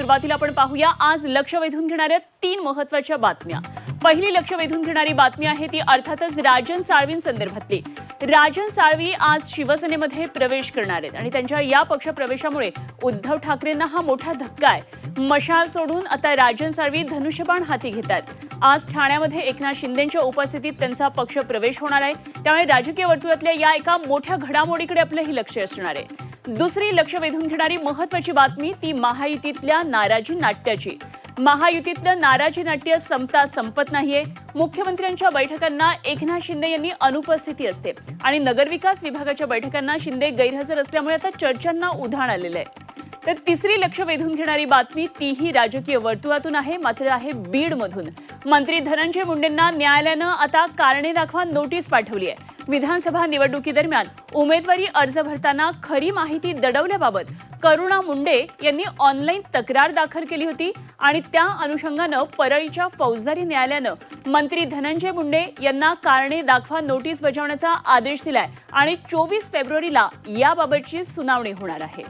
सुरुवातीला आपण पाहूया. आज लक्ष वेधून घेणाऱ्या तीन महत्त्वाच्या बातम्या. पहिली लक्ष वेधून घेणारी बातमी आहे ती अर्थातच राजन साळवींसंदर्भातली राजन साळवी आज शिवसेनेमध्ये प्रवेश करणार आहेत आणि त्यांच्या या पक्षप्रवेशामुळे उद्धव ठाकरेंना हा मोठा धक्का आहे. मशाल सोडून आता राजन साळवी धनुष्यबाण हाती घेतात. आज ठाण्यामध्ये एकनाथ शिंदेच्या उपस्थितीत त्यांचा पक्ष प्रवेश होणार आहे. त्यामुळे राजकीय वर्तुळातल्या या एका मोठ्या घडामोडीकडे आपलंही लक्ष असणार आहे. दुसरी लक्ष वेधून घेणारी महत्वाची बातमी ती महायुतीतल्या नाराजी नाट्याची. महायुतीतलं नाराजी नाट्य संपता संपत नाहीये. मुख्यमंत्र्यांच्या बैठकांना एकनाथ शिंदे यांनी अनुपस्थिती असते. आणि नगरविकास विभागाच्या बैठकांना शिंदे गैरहजर असल्यामुळे आता चर्चांना उधाण आलेलं आहे तर तिसरी लक्ष वेधून घेणारी बातमी तीही राजकीय वर्तुळातून आहे मात्र आहे बीडमधून. मंत्री धनंजय मुंडेंना न्यायालयानं आता कारणे दाखवा नोटीस पाठवली आहे विधानसभा निवडणुकीदरम्यान उमेदवारी अर्ज भरताना खरी माहिती दडवल्याबाबत करुणा मुंडे यांनी ऑनलाईन तक्रार दाखल केली होती आणि त्या अनुषंगानं परळीच्या फौजदारी न्यायालयानं मंत्री धनंजय मुंडे यांना कारणे दाखवा नोटीस बजावण्याचा आदेश दिलाय आणि चोवीस फेब्रुवारीला याबाबतची सुनावणी होणार आहे.